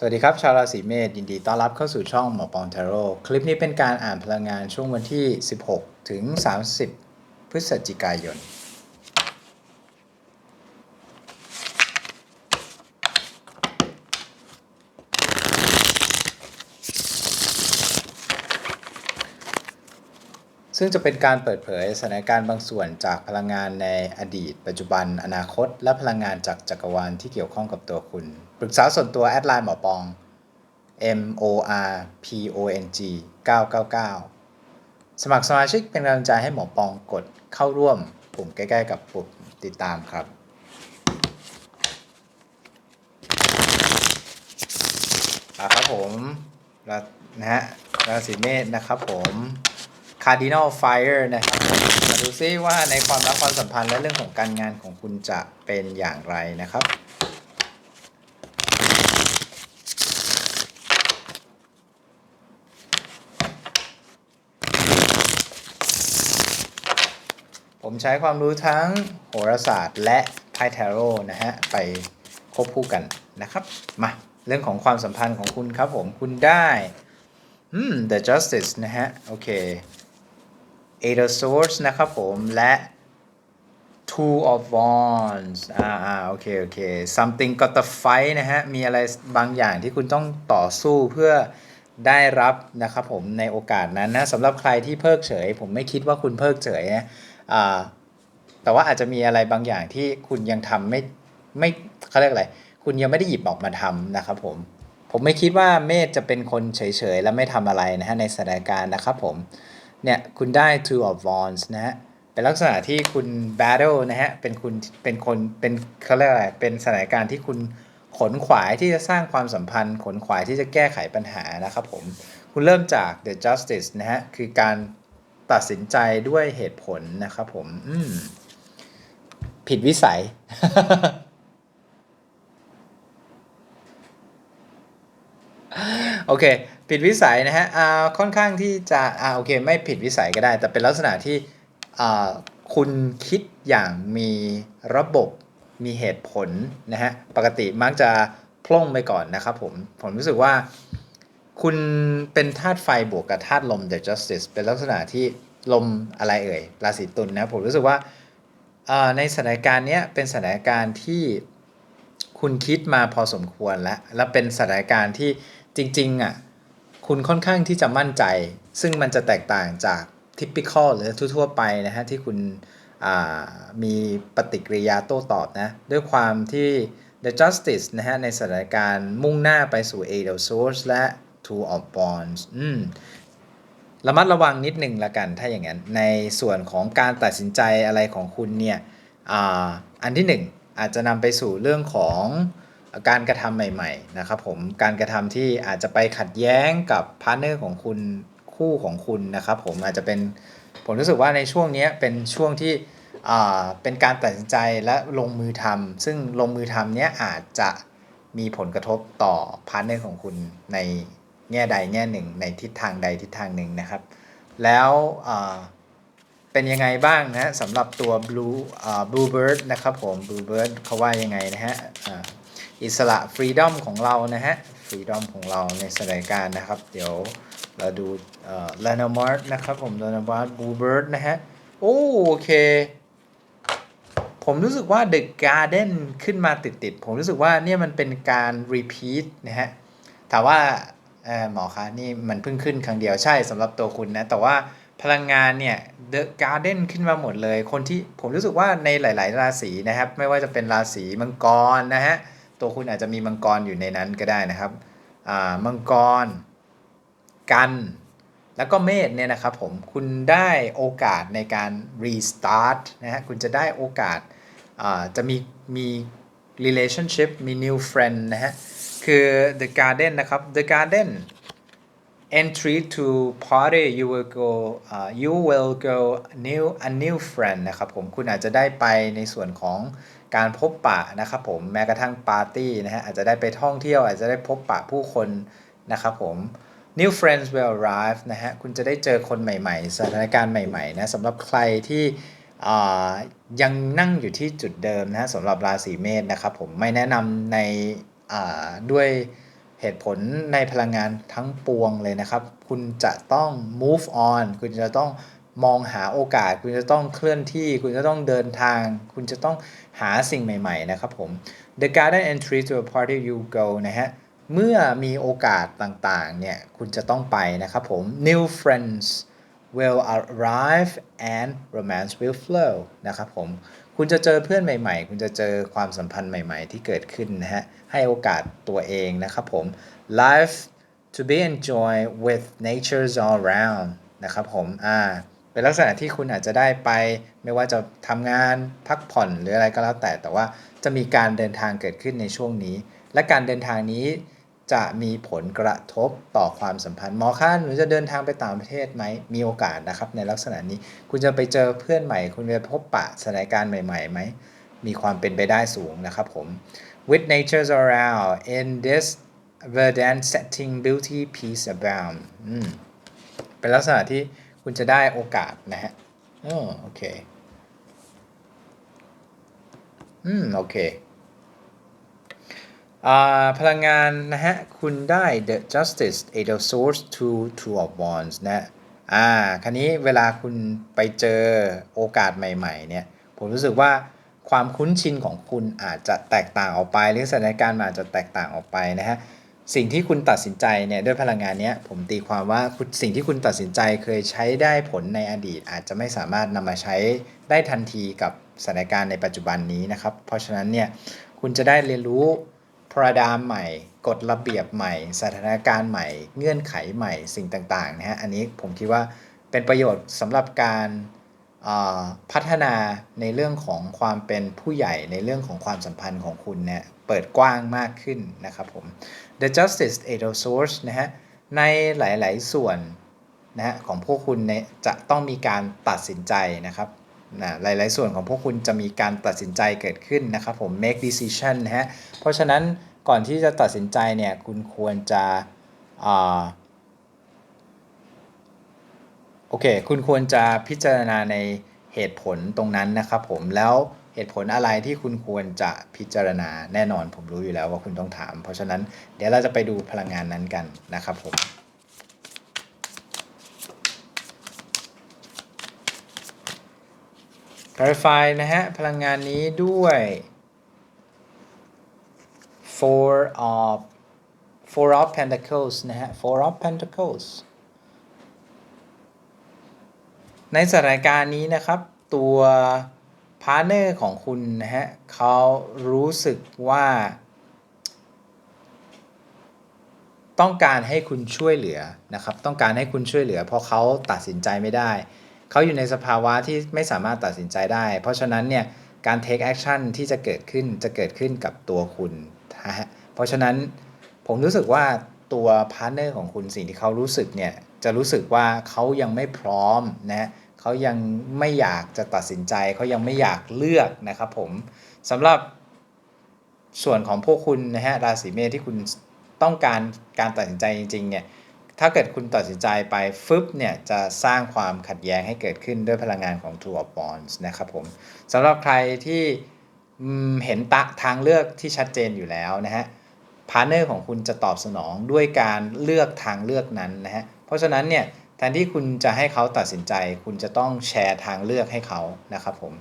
สวัสดีครับ ชาวราศีเมษยินดีต้อนรับเข้าสู่ช่องหมอปองเทโร่คลิปนี้เป็นการอ่านพลังงานช่วงวันที่ 16 ถึง 30 พฤศจิกายน ซึ่งจะเป็นการเปิดเผยสถานการณ์บางส่วนจากพลังงานในอดีต ปัจจุบัน อนาคต และพลังงานจากจักรวาลที่เกี่ยวข้องกับตัวคุณ ปรึกษาส่วนตัวแอดไลน์หมอปอง M O R P O N G 999 สมัครสมาชิกเป็นกำลังใจให้หมอปองกดเข้าร่วมปุ่มใกล้ๆกับปุ่มติดตามครับอ่าครับผมรานะฮะราศีเมษนะครับผม Cardinal Fire นะครับมาดูซิว่าในความรักความสัมพันธ์และเรื่องของการงานของคุณจะเป็นอย่างไรนะครับผมใช้ความรู้ทั้งโหราศาสตร์และไพ่ทโร่นะฮะ ไปควบคู่กันนะครับ มา เรื่องของความสัมพันธ์ของคุณครับผมคุณได้ อืม The Justice นะฮะ โอเค Eight of Swords นะครับผมและ Two of Wands อ่าอ่าโอเค โอเค something got the fight นะฮะ มีอะไรบางอย่างที่คุณต้องต่อสู้เพื่อได้รับนะครับผมในโอกาสนั้นนะสำหรับใครที่เพิกเฉย ผมไม่คิดว่าคุณเพิกเฉยนะอ่าแต่ว่าอาจจะมีอะไรบางอย่างที่คุณยังทำไม่ไม่เขาเรียกอะไร คุณยังไม่ได้หยิบออกมาทำนะครับผม ผมไม่คิดว่าเมธจะเป็นคนเฉยๆ และไม่ทำอะไรนะฮะในสถานการณ์นะครับผม เนี่ยคุณได้ two of wands นะฮะเป็นลักษณะที่คุณ battle นะฮะเป็นคุณเป็นคนเป็นเขาเรียกอะไรเป็นสถานการณ์ที่คุณขนขวายที่จะสร้างความสัมพันธ์ ขนขวายที่จะแก้ไขปัญหานะครับผม คุณเริ่มจาก the justice นะฮะ คือการตัดสินใจด้วยเหตุผลนะครับผมอืมผิดวิสัย โอเค ผิดวิสัยนะฮะอ่าค่อนข้างที่จะอ่าโอเคไม่ผิดวิสัยก็ได้ แต่เป็นลักษณะที่อ่าคุณคิดอย่างมีระบบมีเหตุผลนะฮะปกติมักจะพล่งไปก่อนนะครับผม ผมรู้สึกว่า คุณเป็นธาตุไฟบวกกับธาตุลม The Justice เป็นลักษณะที่ลมอะไรเอ่ยราศีตุลนะผมรู้สึกว่าอ่าในสถานการณ์เนี้ยเป็นสถานการณ์ที่คุณคิดมาพอสมควรแล้ว และเป็นสถานการณ์ที่จริงๆอะ คุณค่อนข้างที่จะมั่นใจ ซึ่งมันจะแตกต่างจาก typical หรือทั่วๆไปนะฮะที่คุณมีปฏิกิริยาโต้ตอบนะด้วยความที่ the justice นะฮะในสถานการณ์มุ่งหน้าไปสู่ eight of swords และ two of wands อืมระมัดระวังนิดหนึ่งละกันถ้าอย่างนั้น ในส่วนของการตัดสินใจอะไรของคุณเนี่ยออันที่หนึ่งอาจจะนำไปสู่เรื่องของ การกระทำใหม่ๆนะครับผมการกระทำที่อาจจะไปขัดแย้งกับพาร์ทเนอร์ของคุณคู่ของคุณนะครับผมอาจจะเป็นผมรู้สึกว่าในช่วงนี้เป็นช่วงที่เป็นการตัดสินใจและลงมือทำซึ่งลงมือทำเนี้ยอาจจะมีผลกระทบต่อพาร์ทเนอร์ของคุณในแง่ใดแง่หนึ่ง ในทิศทางใดทิศทางหนึ่งนะครับ แล้วเป็นยังไงบ้างนะสำหรับตัว blue bluebird นะครับผม bluebird เขาว่ายังไงนะฮะ อิสระ freedom ของเรานะฮะ freedom ของเราในสถานการณ์นะครับ เดี๋ยวเราดูเอ่อ l a n a m a r t นะครับผม l a n a m a r t bluebird นะฮะ โอ้โอเค ผมรู้สึกว่า The Garden ขึ้นมาติดๆ ผมรู้สึกว่าเนี่ยมันเป็นการ repeat นะฮะถามว่าเออหมอคะนี่มันเพิ่งขึ้นครั้งเดียวใช่สำหรับตัวคุณนะ แต่ว่าพลังงานเนี่ย The Garden ขึ้นมาหมดเลย คนที่ผมรู้สึกว่าในหลาย ๆ ราศีนะครับ ไม่ว่าจะเป็นราศีมังกรนะฮะ ตัวคุณอาจจะมีมังกรอยู่ในนั้นก็ได้นะครับมังกร กัน แล้วก็เมษเนี่ยนะครับผมคุณได้โอกาสในการ restart นะฮะคุณจะได้โอกาสาจะมีมี relationship มี new friend นะฮะ คือ the garden นะครับ the garden entry to party you will go uh, you will go new a new friend นะครับผม คุณอาจจะได้ไปในส่วนของ การพบปะนะครับผมแม้กระทั่งปาร์ตี้นะฮะอาจจะได้ไปท่องเที่ยวอาจจะได้พบปะผู้คนนะครับผม new friends will arrive นะฮะคุณจะได้เจอคนใหม่ๆ สถานการณ์ใหม่ๆนะสำหรับใครที่อ่ายังนั่งอยู่ที่จุดเดิมนะสำหรับราศีเมษนะครับผมไม่แนะนำในอ่าด้วยเหตุผลในพลังงานทั้งปวงเลยนะครับ คุณจะต้อง move on คุณจะต้อง มองหาโอกาส คุณจะต้องเคลื่อนที่ คุณจะต้องเดินทาง คุณจะต้องหาสิ่งใหม่ ๆ นะครับผม The garden entry to a party you go นะฮะ เมื่อมีโอกาสต่างๆ เนี่ย คุณจะต้องไปนะครับผม New friends will arrive and romance will flow นะครับผม คุณจะเจอเพื่อนใหม่ ๆ คุณจะเจอความสัมพันธ์ใหม่ ๆ ที่เกิดขึ้นนะฮะ ให้โอกาสตัวเองนะครับผม life to be enjoyed with nature's all around นะครับผม อ่า เป็นลักษณะที่คุณอาจจะได้ไป ไม่ว่าจะทำงานพักผ่อนหรืออะไรก็แล้วแต่ แต่ว่าจะมีการเดินทางเกิดขึ้นในช่วงนี้ และการเดินทางนี้จะมีผลกระทบต่อความสัมพันธ์หมอคะหนูจะเดินทางไปต่างประเทศไหมมีโอกาสนะครับ ในลักษณะนี้คุณจะไปเจอเพื่อนใหม่ คุณจะพบปะสถานการณ์ใหม่ๆไหมมีความเป็นไปได้สูงนะครับผม with nature's around in this verdant setting beauty peace abound เป็นลักษณะที่ คุณจะได้โอกาสนะฮะอ๋อโอเค อืม โอเคอ่าพลังงานนะฮะ คุณได้ the justice a the source to two of wands นะอ่าคันนี้เวลาคุณไปเจอโอกาสใหม่ ๆ เนี่ย ผมรู้สึกว่าความคุ้นชินของคุณอาจจะแตกต่างออกไป หรือสถานการณ์อาจจะแตกต่างออกไปนะฮะ สิ่งที่คุณตัดสินใจเนี่ยด้วยพลังงานเนี้ยผมตีความว่าสิ่งที่คุณตัดสินใจเคยใช้ได้ผลในอดีต อาจจะไม่สามารถนำมาใช้ได้ทันทีกับสถานการณ์ในปัจจุบันนี้นะครับ เพราะฉะนั้นเนี่ยคุณจะได้เรียนรู้พระดามใหม่กฎระเบียบใหม่ สถานการณ์ใหม่ เงื่อนไขใหม่สิ่งต่างๆนะฮะอันนี้ผมคิดว่าเป็นประโยชน์สำหรับการพัฒนาในเรื่องของความเป็นผู้ใหญ่ในเรื่องของความสัมพันธ์ของคุณเนี่ยเปิดกว้างมากขึ้นนะครับผม The Justice a d o Source นะฮะในหลาย ๆ ส่วนนะฮะของพวกคุณเนี่ยจะต้องมีการตัดสินใจนะครับนะหลาย ๆ ส่วนของพวกคุณจะมีการตัดสินใจเกิดขึ้นนะครับผม make decision นะฮะเพราะฉะนั้นก่อนที่จะตัดสินใจเนี่ยคุณควรจะโอเค คุณควรจะพิจารณาในเหตุผลตรงนั้นนะครับผมแล้ว เหตุผลอะไรที่คุณควรจะพิจารณาแน่นอน ผมรู้อยู่แล้วว่าคุณต้องถาม เพราะฉะนั้นเดี๋ยวเราจะไปดูพลังงานนั้นกันนะครับผม clarify นะฮะ พลังงานนี้ด้วย four of four of pentacles นะฮะ four of pentacles ในสถานการณ์นี้นะครับ ตัวาร์เนอร์ของคุณนะฮะเขารู้สึกว่า ต้องการให้คุณช่วยเหลือนะครับ ต้องการให้คุณช่วยเหลือ เพราะเขาตัดสินใจไม่ได้ เขาอยู่ในสภาวะที่ไม่สามารถตัดสินใจได้ เพราะฉะนั้นเนี่ยการ take action ที่จะเกิดขึ้นจะเกิดขึ้นกับตัวคุณนะฮะเพราะฉะนั้นผมรู้สึกว่าตัวพาร์เนอร์ของคุณสิ่งที่เขารู้สึกเนี่ยจะรู้สึกว่าเขายังไม่พร้อมนะ เขายังไม่อยากจะตัดสินใจ เขายังไม่อยากเลือกนะครับผมสำหรับส่วนของพวกคุณนะฮะราศีเมษที่คุณต้องการการตัดสินใจจริงๆเนี่ยถ้าเกิดคุณตัดสินใจไปฟึบเนี่ยจะสร้างความขัดแย้งให้เกิดขึ้นด้วยพลังงานของ Two of Wands นะครับผมสำหรับใครที่เห็นตะทางเลือกที่ชัดเจนอยู่แล้วนะฮะพาร์เนอร์ของคุณจะตอบสนองด้วยการเลือกทางเลือกนั้นนะฮะเพราะฉะนั้นเนี่ย แทนที่คุณจะให้เขาตัดสินใจ คุณจะต้องแชร์ทางเลือกให้เขานะครับผม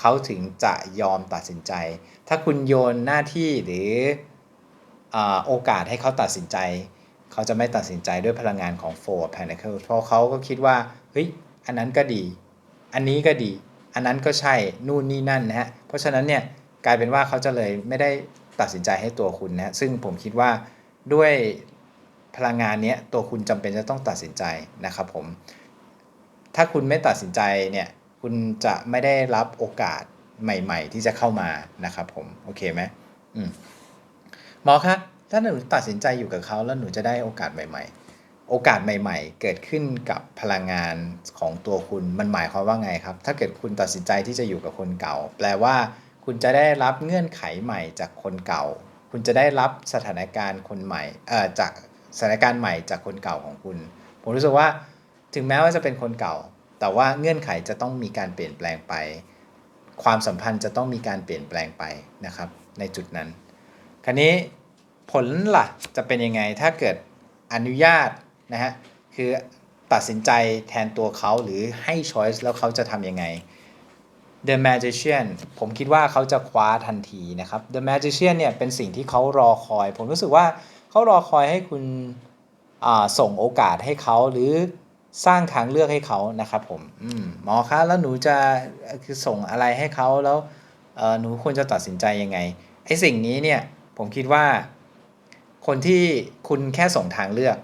เขาถึงจะยอมตัดสินใจ ถ้าคุณโยนหน้าที่หรืออโอกาสให้เขาตัดสินใจ เขาจะไม่ตัดสินใจด้วยพลังงานของ Four of Pentacles เพราะเขาก็คิดว่าเฮ้ยอันนั้นก็ดี อันนี้ก็ดี อันนั้นก็ใช่นู่นนี่นั่นนะฮะเพราะฉะนั้นเนี่ยกลายเป็นว่าเขาจะเลยไม่ได้ตัดสินใจให้ตัวคุณนะซึ่งผมคิดว่าด้วย พลังงานนี้ตัวคุณจำเป็นจะต้องตัดสินใจนะครับผม ถ้าคุณไม่ตัดสินใจเนี่ยคุณจะไม่ได้รับโอกาสใหม่ ๆ ที่จะเข้ามานะครับผมโอเคไหมอืมหมอคะถ้าหนูตัดสินใจอยู่กับเขาแล้วหนูจะได้โอกาสใหม่ ๆ โอกาสใหม่ ๆ เกิดขึ้นกับพลังงานของตัวคุณมันหมายความว่าไงครับ ถ้าเกิดคุณตัดสินใจที่จะอยู่กับคนเก่า แปลว่า คุณจะได้รับเงื่อนไขใหม่จากคนเก่า คุณจะได้รับสถานการณ์คนใหม่เอ่อจาก สถานการณ์ใหม่จากคนเก่าของคุณ ผมรู้สึกว่าถึงแม้ว่าจะเป็นคนเก่า แต่ว่าเงื่อนไขจะต้องมีการเปลี่ยนแปลงไป ความสัมพันธ์จะต้องมีการเปลี่ยนแปลงไปนะครับ ในจุดนั้น คราวนี้ผลล่ะจะเป็นยังไงถ้าเกิดอนุญาตนะฮะคือตัดสินใจแทนตัวเขาหรือให้ choice แล้วเขาจะทำยังไง The Magician ผมคิดว่าเขาจะคว้าทันทีนะครับ The Magician เนี่ยเป็นสิ่งที่เขารอคอย ผมรู้สึกว่า เขารอคอยให้คุณส่งโอกาสให้เขาหรือสร้างทางเลือกให้เขานะครับผมอืหมอคะแล้วหนูจะคือส่งอะไรให้เขาแล้วหนูควรจะตัดสินใจยังไงไอ้สิ่งนี้เนี่ยผมคิดว่า คนที่คุณแค่ส่งทางเลือก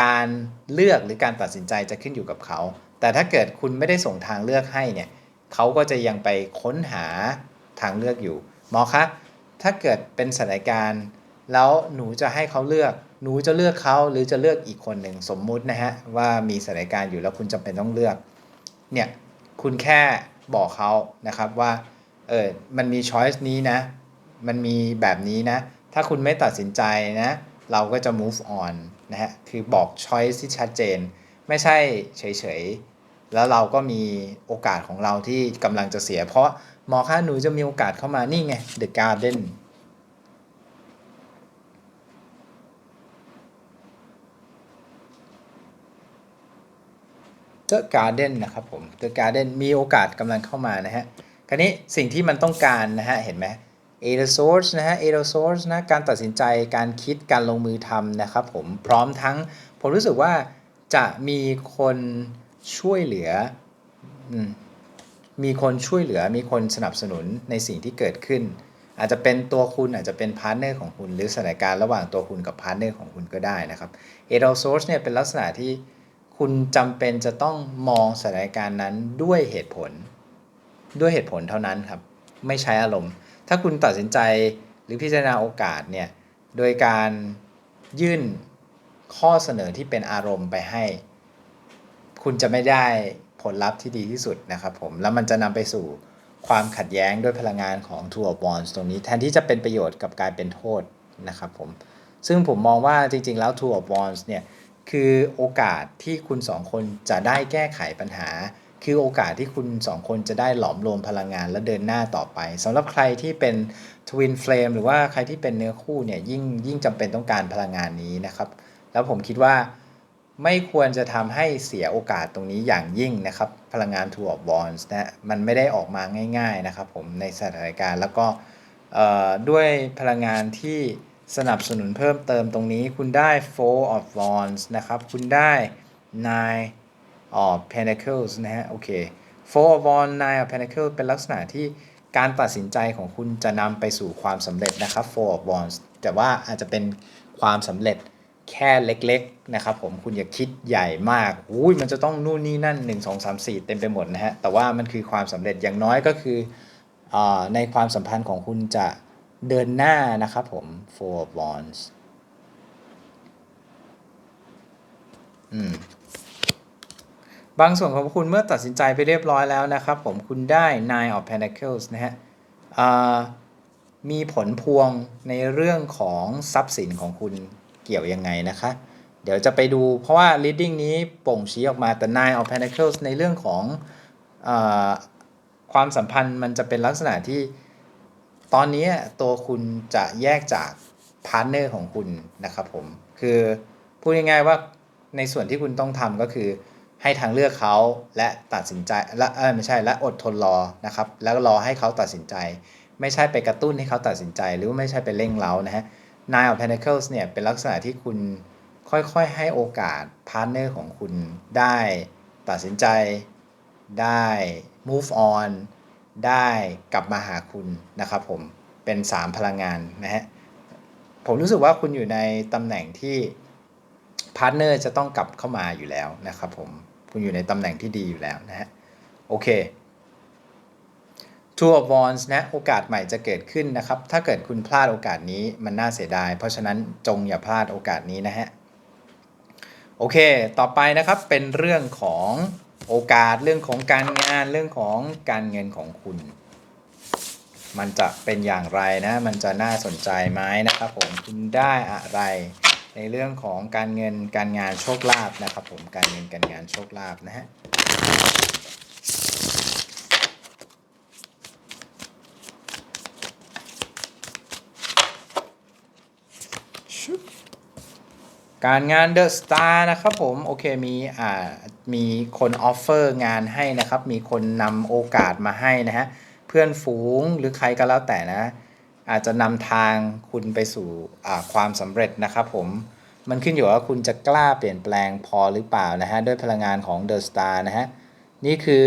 การเลือกหรือการตัดสินใจจะขึ้นอยู่กับเขา แต่ถ้าเกิดคุณไม่ได้ส่งทางเลือกให้เนี่ยเขาก็จะยังไปค้นหาทางเลือกอยู่หมอคะถ้าเกิดเป็นสถานการณ์ แล้วหนูจะให้เขาเลือก หนูจะเลือกเขาหรือจะเลือกอีกคนหนึ่งสมมุตินะฮะว่ามีสถานการณ์อยู่แล้วคุณจำเป็นต้องเลือก เนี่ยคุณแค่บอกเขานะครับว่าเออมันมีช้อยส์นี้นะ มันมีแบบนี้นะ ถ้าคุณไม่ตัดสินใจนะ เราก็จะ move on นะฮะคือบอก choice ที่ชัดเจน ไม่ใช่เฉยๆ แล้วเราก็มีโอกาสของเราที่กำลังจะเสีย เพราะหมอคะหนูจะมีโอกาสเข้ามานี่ไง The Garden The Garden นะครับผม The Garden มีโอกาสกำลังเข้ามานะฮะคราวนี้สิ่งที่มันต้องการนะฮะเห็นไหม a d a source นะฮะ a d a source นะการตัดสินใจการคิดการลงมือทำนะครับผมพร้อมทั้ง ผมรู้สึกว่าจะมีคนช่วยเหลือ มีคนช่วยเหลือ มีคนสนับสนุนในสิ่งที่เกิดขึ้น อาจจะเป็นตัวคุณอาจจะเป็นพาร์ทเนอร์ของคุณ หรือสถานการณ์ระหว่างตัวคุณกับพาร์ทเนอร์ของคุณก็ได้นะครับ a d a source เนี่ยเป็นลักษณะที่ คุณจำเป็นจะต้องมองสถานการณ์นั้นด้วยเหตุผล ด้วยเหตุผลเท่านั้นครับ ไม่ใช้อารมณ์ ถ้าคุณตัดสินใจหรือพิจารณาโอกาสเนี่ย โดยการยื่นข้อเสนอที่เป็นอารมณ์ไปให้ คุณจะไม่ได้ผลลัพธ์ที่ดีที่สุดนะครับผม แล้วมันจะนำไปสู่ความขัดแย้งด้วยพลังงานของ Two of Wands ตรงนี้ แทนที่จะเป็นประโยชน์กับกายเป็นโทษนะครับผม ซึ่งผมมองว่าจริง ๆ แล้ว Two of Wands เนี่ย คือโอกาสที่คุณสองคนจะได้แก้ไขปัญหา คือโอกาสที่คุณสองคนจะได้หลอมรวมพลังงานและเดินหน้าต่อไปสำหรับใครที่เป็นทวินเฟลมหรือว่าใครที่เป็นเนื้อคู่เนี่ยยิ่งยิ่งจำเป็นต้องการพลังงานนี้นะครับ แล้วผมคิดว่าไม่ควรจะทำให้เสียโอกาสตรงนี้อย่างยิ่งนะครับ พลังงาน Two of Wands นะมันไม่ได้ออกมาง่าย ๆนะครับ ผมในสถานการณ์แล้วก็ด้วยพลังงานที่ สนับสนุนเพิ่มเติมตรงนี้คุณได้ Four of Wands นะครับ คุณได้ Nine of Pentacles นะฮะ โอเค Four of Wands Nine of Pentacles เป็นลักษณะที่การตัดสินใจของคุณจะนำไปสู่ความสำเร็จนะครับ Four of Wands แต่ว่าอาจจะเป็นความสำเร็จแค่เล็กๆนะครับผมคุณอย่าคิดใหญ่มากอุ้ยมันจะต้องนู่นนี่นั่น 1 2 3 4 เต็มไปหมดนะฮะ แต่ว่ามันคือความสำเร็จอย่างน้อยก็คืออในความสัมพันธ์ของคุณจะ เดินหน้านะครับผม Four of Wands อืมบางส่วนของคุณเมื่อตัดสินใจไปเรียบร้อยแล้วนะครับผมคุณได้ Nine of Pentacles นะฮะมีผลพวงในเรื่องของทรัพย์สินของคุณเกี่ยวยังไงนะคะ เดี๋ยวจะไปดูเพราะว่า reading นี้ป่งชี้ออกมาแต่ Nine of Pentacles ในเรื่องของอความสัมพันธ์มันจะเป็นลักษณะที่ ตอนนี้ตัวคุณจะแยกจากพาร์ทเนอร์ของคุณนะครับผม คือพูดง่ายๆว่าในส่วนที่คุณต้องทำก็คือให้ทางเลือกเขาและตัดสินใจและเออไม่ใช่และอดทนรอนะครับ แล้วรอให้เขาตัดสินใจ ไม่ใช่ไปกระตุ้นให้เขาตัดสินใจ หรือไม่ใช่ไปเร่งเร้านะฮะ Nine of Pentacles เนี่ยเป็นลักษณะที่คุณค่อยๆให้โอกาสพาร์ทเนอร์ของคุณได้ตัดสินใจได้ move on ได้กลับมาหาคุณนะครับผมเป็น 3 พลังงานนะฮะผมรู้สึกว่าคุณอยู่ในตำแหน่งที่พาร์ทเนอร์จะต้องกลับเข้ามาอยู่แล้วนะครับผมคุณอยู่ในตำแหน่งที่ดีอยู่แล้วนะฮะโอเค Two of Wands นะโอกาสใหม่จะเกิดขึ้นนะครับ ถ้าเกิดคุณพลาดโอกาสนี้มันน่าเสียดาย เพราะฉะนั้นจงอย่าพลาดโอกาสนี้นะฮะ โอเค ต่อไปนะครับเป็นเรื่องของ โอกาสเรื่องของการงานเรื่องของการเงินของคุณ มันจะเป็นอย่างไรนะ มันจะน่าสนใจไหมนะครับผมคุณได้อะไร ในเรื่องของการเงินการงานโชคลาภนะครับผมการเงินการงานโชคลาภนะฮะ การงานเดอะสตาร์นะครับผมโอเคมีอ่ามีคนออฟเฟอร์งานให้นะครับ มีคนนำโอกาสมาให้นะฮะ เพื่อนฝูงหรือใครก็แล้วแต่นะ อาจจะนำทางคุณไปสู่อ่าความสำเร็จนะครับผมมันขึ้นอยู่ว่าคุณจะกล้าเปลี่ยนแปลงพอหรือเปล่านะฮะ ด้วยพลังงานของเดอะสตาร์นะฮะ นี่คือ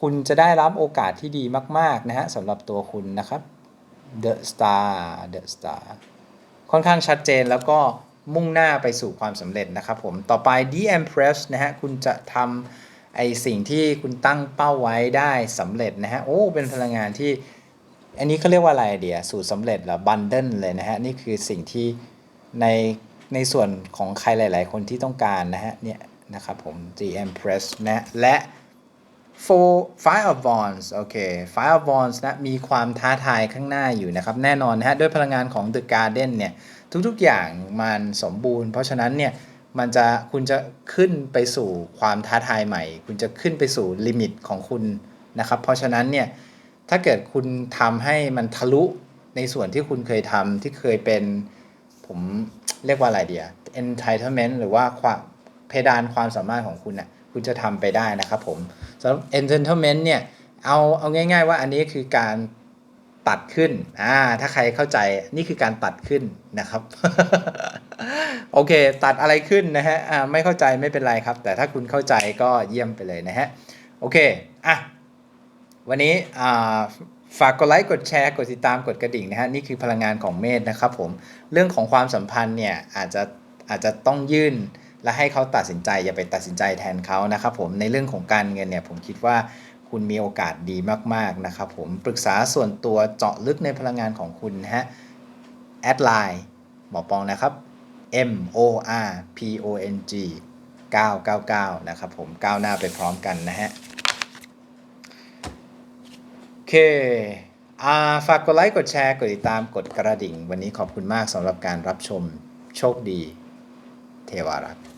คุณจะได้รับโอกาสที่ดีมาก ๆ นะฮะสำหรับตัวคุณนะครับ The Star The Star ค่อนข้างชัดเจนแล้วก็ มุ่งหน้าไปสู่ความสำเร็จนะครับผม ต่อไป The Empress นะฮะ คุณจะทำไอสิ่งที่คุณตั้งเป้าไว้ได้สำเร็จนะฮะ โอ้ เป็นพลังงานที่ อันนี้เขาเรียกว่าอะไรเดียสูตรสำเร็จหรอบันเดิลเลยนะฮะ นี่คือสิ่งที่ในในส่วนของใครหลาย ๆ คนที่ต้องการนะฮะ เนี่ยนะครับผม The Empress นะและ four five of wands โอเค five of wands นะมีความท้าทายข้างหน้าอยู่นะครับ แน่นอนนะฮะ ด้วยพลังงานของ the garden เนี่ย ทุกๆอย่างมันสมบูรณ์ เพราะฉะนั้นเนี่ยมันจะคุณจะขึ้นไปสู่ความท้าทายใหม่ คุณจะขึ้นไปสู่ลิมิตของคุณนะครับ เพราะฉะนั้นเนี่ยถ้าเกิดคุณทำให้มันทะลุในส่วนที่คุณเคยทำที่เคยเป็นผมเรียกว่าอะไรเดีย entitlement หรือว่าความเพดานความสามารถของคุณน่ะคุณจะทำไปได้นะครับผมสำหรับ entitlement เนี่ยเอาเอาง่าย ๆ ว่าอันนี้คือการ ตัดขึ้น อ่า ถ้าใครเข้าใจนี่คือการตัดขึ้นนะครับ โอเค ตัดอะไรขึ้นนะฮะ อ่า ไม่เข้าใจไม่เป็นไรครับ แต่ถ้าคุณเข้าใจก็เยี่ยมไปเลยนะฮะ โอเค อะ วันนี้ อ่า ฝากกดไลค์ กดแชร์ กดติดตาม กดกระดิ่งนะฮะ นี่คือพลังงานของเมธนะครับผม เรื่องของความสัมพันธ์เนี่ยอาจจะอาจจะต้องยื่นและให้เขาตัดสินใจอย่าไปตัดสินใจแทนเขานะครับผม ในเรื่องของการเงินเนี่ยผมคิดว่า คุณมีโอกาสดีมากๆนะครับผมปรึกษาส่วนตัวเจาะลึกในพลังงานของคุณนะฮะแอดไลน์หมอปองนะครับ M O R P O N G 999 นะครับผมก้าวหน้าไปพร้อมกันนะฮะโอเคอ่าฝากกดไลค์ กดแชร์ กดติดตามกดกระดิ่ง วันนี้ขอบคุณมากสำหรับการรับชมโชคดี เทวารักษ์